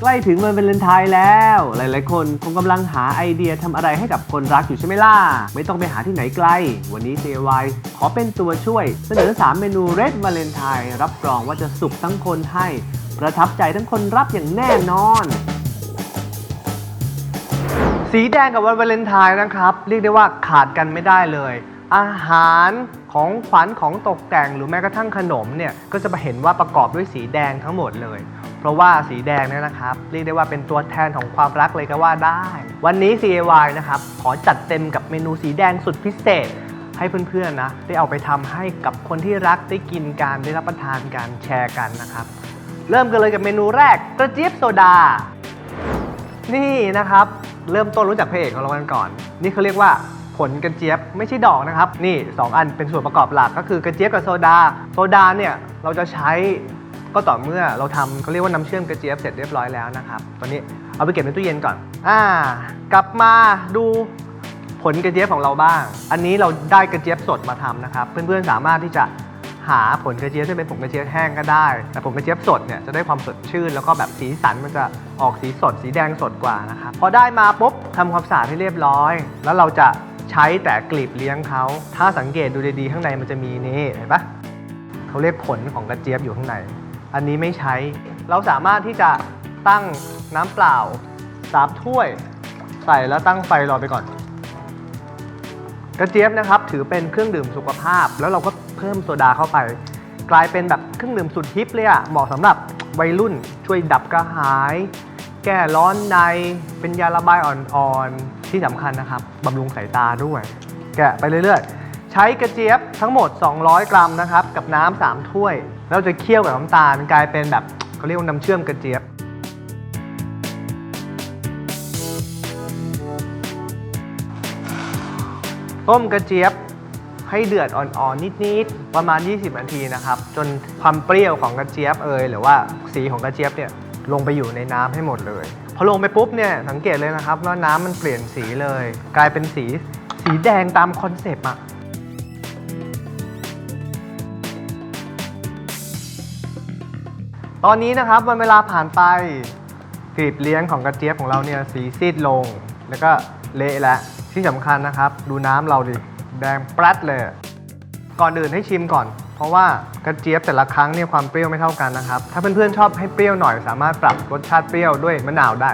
ใกล้ถึงวันวาเลนไทน์แล้ว หลายๆ คนคงกำลังหาไอเดียทำอะไรให้กับคนรักอยู่ใช่ไหมล่ะ ไม่ต้องไปหาที่ไหนไกล วันนี้ CY ขอเป็นตัวช่วย เสนอ 3 เมนูเรดวาเลนไทน์รับรองว่าจะสุขทั้งคนให้ ประทับใจทั้งคนรับอย่างแน่นอน สีแดงกับวันวาเลนไทน์นะครับ เรียกได้ว่าขาดกันไม่ได้เลยอาหารของขวัญของตกแต่งหรือแม้กระทั่งขนมเนี่ย ก็จะเห็นว่าประกอบด้วยสีแดงทั้งหมดเลย เพราะว่าสีแดงเนี่ยนะครับ เรียกได้ว่าเป็นตัวแทนของความรักเลยก็ว่าได้ วันนี้ CAY นะครับ ขอจัดเต็มกับเมนูสีแดงสุดพิเศษ ให้เพื่อนๆนะ ได้เอาไปทำให้กับคนที่รักได้กินการได้รับประทานการแชร์กันนะครับ เริ่มกันเลยกับเมนูแรกกระเจี๊ยบโซดา นี่นะครับ เริ่มต้นรู้จักพระเอกของเรากันก่อน นี่เขาเรียกว่าผลกระเจี๊ยบไม่ใช่ดอกนะครับ นี่ 2 อันเป็นส่วนประกอบหลักก็คือกระเจี๊ยบกับโซดา โซดาเนี่ยเราจะใช้ ก็ต่อเมื่อเราทำเขาเรียกว่าน้ำเชื่อมกระเจี๊ยบเสร็จเรียบร้อยแล้วนะครับตอนนี้เอาไปเก็บในตู้เย็นก่อน อ่า กลับมาดูผลกระเจี๊ยบของเราบ้าง อันนี้เราได้กระเจี๊ยบสดมาทำนะครับ เพื่อนๆสามารถที่จะหาผลกระเจี๊ยบที่เป็นผลกระเจี๊ยบแห้งก็ได้ แต่ผลกระเจี๊ยบสดเนี่ยจะได้ความสดชื่น แล้วก็แบบสีสันมันจะออกสีสด สีแดงสดกว่านะครับ พอได้มาปุ๊บทำความสะอาดให้เรียบร้อย แล้วเราจะใช้แต่กลีบเลี้ยงเขา ถ้าสังเกตดูดีๆข้างในมันจะมีนี่เห็นปะเขาเรียกผลของกระเจี๊ยบอยู่ข้างใน อันนี้ไม่ใช้ เราสามารถที่จะตั้งน้ำเปล่าสามถ้วย ใส่แล้วตั้งไฟรอไปก่อน กระเจี๊ยบนะครับถือเป็นเครื่องดื่มสุขภาพ แล้วเราก็เพิ่มโซดาเข้าไป กลายเป็นแบบเครื่องดื่มสุดฮิปเลยอะเหมาะสำหรับวัยรุ่นช่วยดับกระหาย แก้ร้อนในเป็นยาระบายอ่อนๆ ที่สำคัญนะครับบำรุงสายตาด้วย แกะไปเรื่อยๆ ใช้กระเจี๊ยบทั้งหมด 200 กรัมนะครับ กับน้ำ3ถ้วย แล้วจะเคี่ยวกับน้ำตาลกลายเป็นแบบเขาเรียกว่าน้ำเชื่อมกระเจี๊ยบ ต้มกระเจี๊ยบให้เดือดอ่อนๆนิดๆประมาณ 20 นาทีนะครับ จนความเปรี้ยวของกระเจี๊ยบเอยหรือว่าสีของกระเจี๊ยบเนี่ยลงไปอยู่ในน้ำให้หมดเลย พอลงไปปุ๊บเนี่ยสังเกตเลยนะครับว่าน้ำมันเปลี่ยนสีเลย กลายเป็นสีสีแดงตามคอนเซปต์อะ ตอนนี้นะครับวันเวลาผ่านไปกลีบเลี้ยงของกระเจี๊ยบของเราเนี่ยสีซีดลง แล้วก็เละแล้วที่สำคัญนะครับ ดูน้ำเราดิแดงแปรดเลย ก่อนอื่นให้ชิมก่อน เพราะว่ากระเจี๊ยบแต่ละครั้งเนี่ยความเปรี้ยวไม่เท่ากันนะครับ ถ้าเพื่อนๆชอบให้เปรี้ยวหน่อย สามารถปรับรสชาติเปรี้ยวด้วยมะนาวได้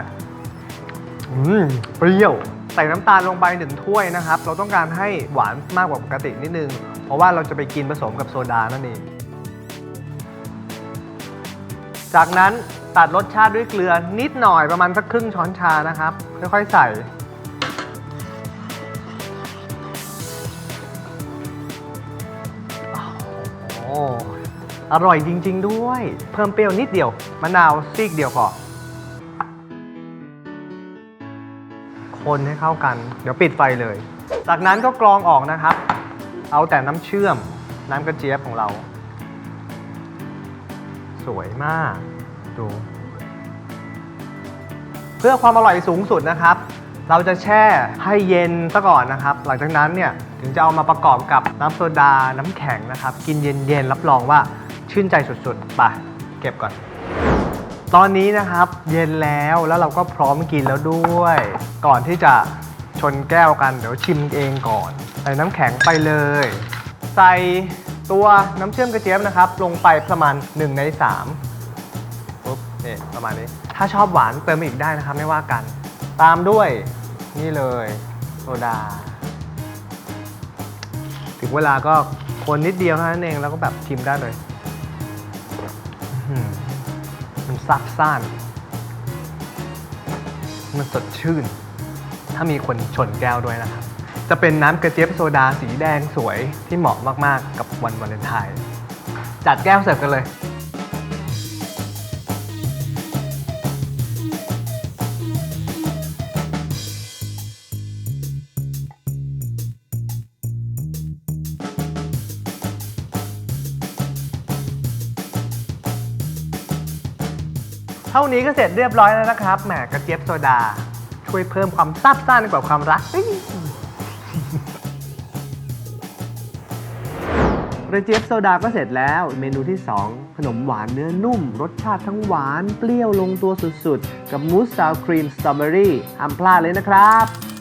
อืมเปรี้ยวใส่น้ำตาลลงไปหนึ่งถ้วยนะครับ เราต้องการให้หวานมากกว่าปกตินิดนึง เพราะว่าเราจะไปกินผสมกับโซดานั่นเอง จากนั้นตัดรสชาติด้วยเกลือนิดหน่อยประมาณสักครึ่งช้อนชานะครับ ค่อยๆใส่ โอ้อร่อยจริง ๆ ด้วย เพิ่มเปรี้ยวนิดเดียว มะนาวซีกเดียวพอคนให้เข้ากัน เดี๋ยวปิดไฟเลย จากนั้นก็กรองออกนะครับ เอาแต่น้ำเชื่อมน้ำกระเจี๊ยบของเรา สวยมาก ดู เพื่อความอร่อยสูงสุดนะครับ เราจะแช่ให้เย็นซะก่อนนะครับ หลังจากนั้นเนี่ยถึงจะเอามาประกอบกับน้ำโซดา น้ำแข็งนะครับ กินเย็นๆ รับรองว่าชื่นใจสุดๆ ไป เก็บก่อน ตอนนี้นะครับเย็นแล้วแล้วเราก็พร้อมกินแล้วด้วย ก่อนที่จะชนแก้วกันเดี๋ยวชิมเองก่อน ใส่น้ำแข็งไปเลย ใส่ ตัวน้ำเชื่อมกระเจี๊ยบนะครับ ลงไปประมาณ 1 ใน3ปุ๊บนี่ประมาณนี้ ถ้าชอบหวานเติมอีกได้นะครับ ไม่ว่ากัน ตามด้วยนี่เลยโซดา ถึงเวลาก็คนนิดเดียวเท่านั้นเองแล้วก็แบบชิมได้เลยมันซับซ่าน มันสดชื่น ถ้ามีคนชนแก้วด้วยนะครับ จะเป็นน้ำกระเจี๊ยบโซดาสีแดงสวยที่เหมาะมากๆ กับวันวาเลนไทน์จัดแก้วเสิร์ฟกันเลย เท่านี้ก็เสร็จเรียบร้อยแล้วนะครับแหมกระเจี๊ยบโซดา ช่วยเพิ่มความซาบซ่านกว่าความรักอ ระเจี๊ยบโซดาก็เสร็จแล้ว เมนูที่ 2 ขนมหวานเนื้อนุ่ม รสชาติทั้งหวาน เปรี้ยวลงตัวสุดๆ กับมูสซาวครีมสตรอเบอรี่ห้ามพลาดเลยนะครับ